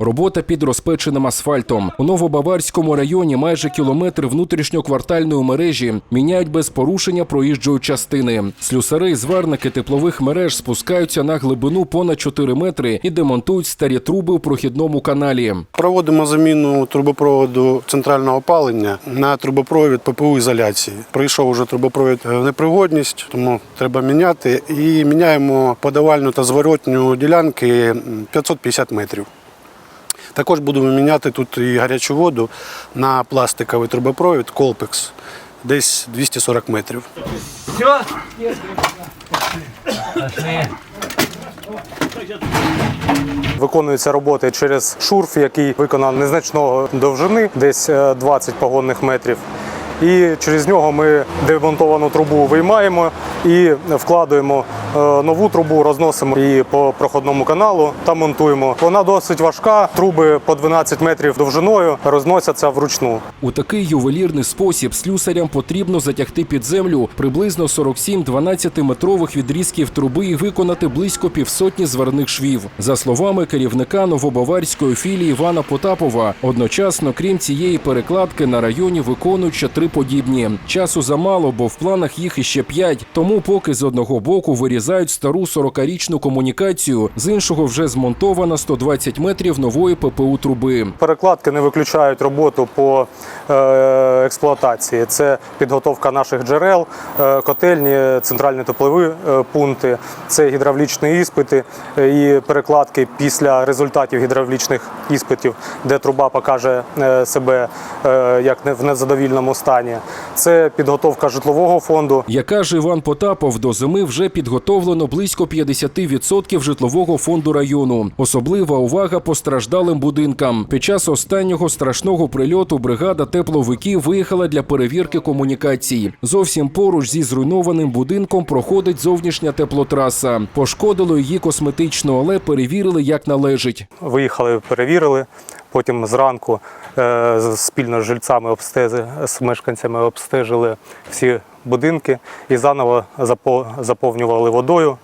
Робота під розпеченим асфальтом. У Новобаварському районі майже кілометр внутрішньоквартальної мережі міняють без порушення проїжджої частини. Слюсари і зварники теплових мереж спускаються на глибину понад 4 метри і демонтують старі труби у прохідному каналі. Проводимо заміну трубопроводу центрального опалення на трубопровід ППУ ізоляції. Прийшов уже трубопровід в непригодність, тому треба міняти. І міняємо подавальну та зворотню ділянки м, 550 метрів. Також будемо міняти тут і гарячу воду на пластиковий трубопровід Колпекс, десь 240 метрів. Все? Виконуються роботи через шурф, який виконав незначного довжини, десь е, 20 погонних метрів. І через нього ми демонтовану трубу виймаємо і вкладуємо е, нову трубу, розносимо її по проходному каналу та монтуємо. Вона досить важка, труби по 12 метрів довжиною розносяться вручну. У такий ювелірний спосіб слюсарям потрібно затягти під землю приблизно 47 12-метрових відрізків труби і виконати близько півсотні зварних швів. За словами керівника новобаварської філії Івана Потапова, одночасно, крім цієї перекладки, на районі виконують ще три подібні. Часу замало, бо в планах їх іще п'ять. Тому поки з одного боку вирізають стару 40-річну комунікацію, з іншого вже змонтована 120 метрів нової ППУ труби. Перекладки не виключають роботу по е, експлуатації. Це підготовка наших джерел, е, котельні, центральні теплові е, пункти, це гідравлічні іспити і перекладки після результатів гідравлічних іспитів, де труба покаже себе як не в незадовільному стані. Це підготовка житлового фонду. Як каже Іван Потапов, до зими вже підготовлено близько 50% житлового фонду району. Особлива увага постраждалим будинкам. Під час останнього страшного прильоту бригада тепловиків виїхала для перевірки комунікацій. Зовсім поруч зі зруйнованим будинком проходить зовнішня теплотраса. Пошкодило її косметично, але перевірили як належить. Виїхали, перевірили. Потім зранку е, спільно з жильцями обстези, з мешканцями обстежили всі будинки і заново заповнювали водою.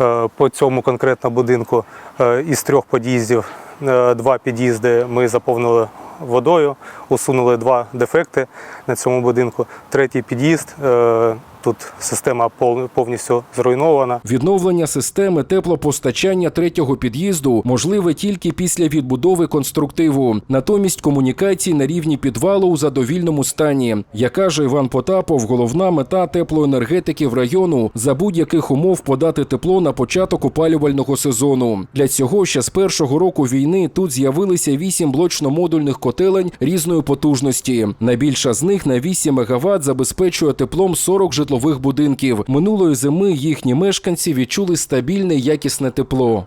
Е, По цьому конкретно будинку е, із трьох під'їздів е, два під'їзди ми заповнили водою, усунули два дефекти на цьому будинку. Третій під'їзд тут система пов- повністю зруйнована. Відновлення системи теплопостачання третього під'їзду можливе тільки після відбудови конструктиву. Натомість комунікації на рівні підвалу у задовільному стані. Як каже Іван Потапов, головна мета теплоенергетиків району за будь-яких умов подати тепло на початок опалювального сезону. Для цього ще з першого року війни тут з'явилися вісім блочно-модульних котелень різної потужності. Найбільша з них на 8 МВт забезпечує теплом 40 житлових будинків. Минулої зими їхні мешканці відчули стабільне якісне тепло.